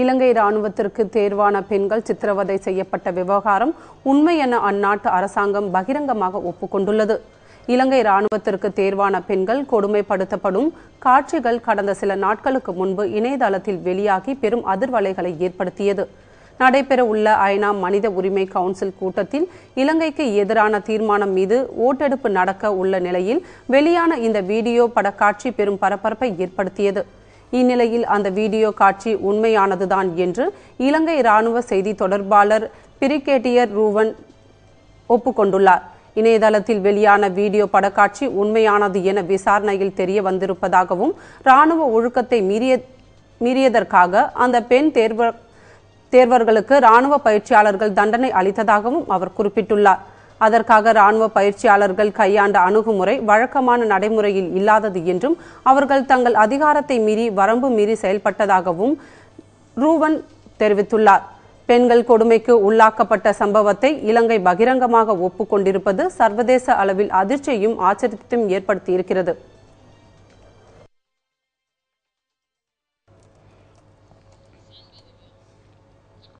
இலங்கை ராணுவத்திற்கு தேர்வான பெண்கள் சித்திரவதை செய்யப்பட்ட விவகாரம் உண்மை என அந்நாட்டு அரசாங்கம் பகிரங்கமாக ஒப்புக்கொண்டுள்ளது. இலங்கை ராணுவத்திற்கு தேர்வான பெண்கள் கொடுமைப்படுத்தப்படும் காட்சிகள் கடந்த சில நாட்களுக்கு முன்பு இணையதளத்தில் வெளியாகி பெரும் அதிர்வலைகளை ஏற்படுத்தியது. நடைபெறவுள்ள ஐநா மனித உரிமை கவுன்சில் கூட்டத்தில் இலங்கைக்கு எதிரான தீர்மானம் மீது ஓட்டெடுப்பு நடக்க உள்ள நிலையில் வெளியான இந்த வீடியோ படக்காட்சி பெரும் பரபரப்பை ஏற்படுத்தியது. இந்நிலையில் அந்த வீடியோ காட்சி உண்மையானதுதான் என்று இலங்கை ராணுவ செய்தி தொடர்பாளர் பிரிகேட்டியர் ரூவன் ஒப்புக்கொண்டுள்ளார். இணையதளத்தில் வெளியான வீடியோ படக்காட்சி உண்மையானது என விசாரணையில் தெரிய வந்திருப்பதாகவும் ராணுவ ஒழுக்கத்தை மீறிய மீறியதற்காக அந்த பெண் தேர்வ தேர்வர்களுக்கு ராணுவ பயிற்சியாளர்கள் தண்டனை அளித்ததாகவும் அவர் குறிப்பிட்டுள்ளார். அதற்காக ராணுவ பயிற்சியாளர்கள் கையாண்ட அணுகுமுறை வழக்கமான நடைமுறையில் இல்லாதது என்றும் அவர்கள் தங்கள் அதிகாரத்தை மீறி வரம்பு மீறி செயல்பட்டதாகவும் ரூவன் தெரிவித்துள்ளார். பெண்கள் கொடுமைக்கு உள்ளாக்கப்பட்ட சம்பவத்தை இலங்கை பகிரங்கமாக ஒப்புக்கொண்டிருப்பது சர்வதேச அளவில் அதிர்ச்சியையும் ஆச்சரியத்தையும் ஏற்படுத்தியிருக்கிறது.